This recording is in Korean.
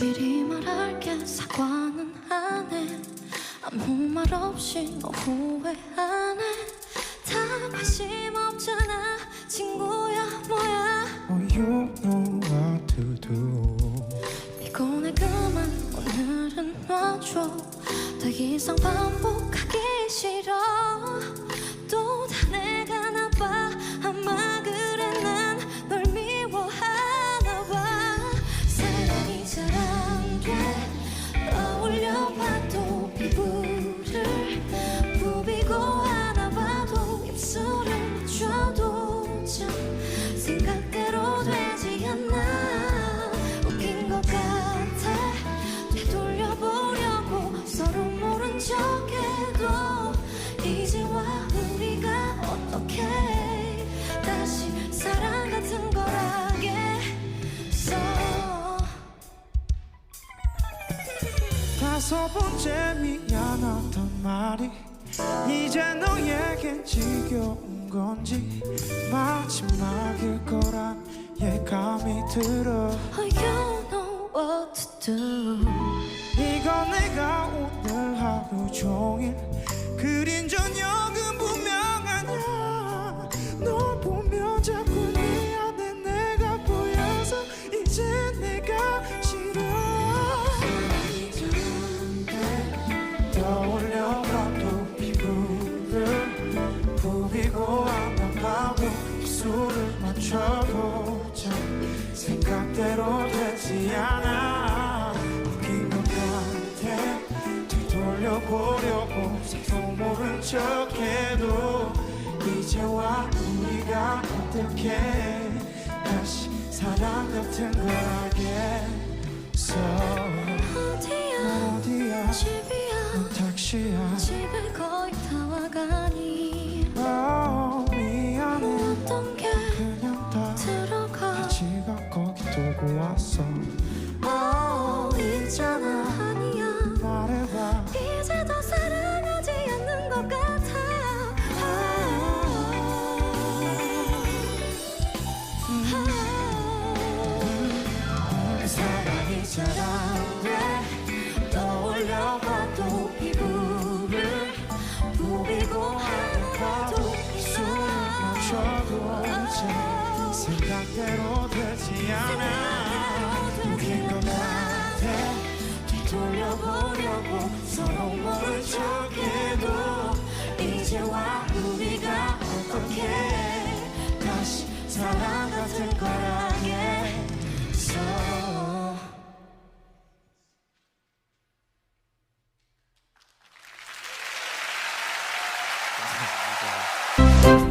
말할게 사과는 안 해 아무 말 없이 너 후회하네. 다 관심 없잖아. 친구야 뭐야? Oh, you know what to do. 피곤해 그만 오늘은 놔줘. 더 이상 반복하기 싫어 번째 미안하단 말이 이제 너에겐 지겨운 건지 마지막일 거란 예감이 들어. You know what to do. 이건 내가 오늘 하루 종일 그린 저녁 생각대로 되지 않아. 웃긴 것 같아. 되돌려보려고 서로 모른 척해도 이제와 우리가 어떻게 다시 사랑 같은 걸 하겠어 잘안돼 떠올려봐도 피부를 부비고 안아봐도 입술 맞춰도 잘 생각대로 되지 않아. 웃긴 것 같아. 되돌려보려고 서로 모른 척해도 이제와 우리가 어떻게 하겠어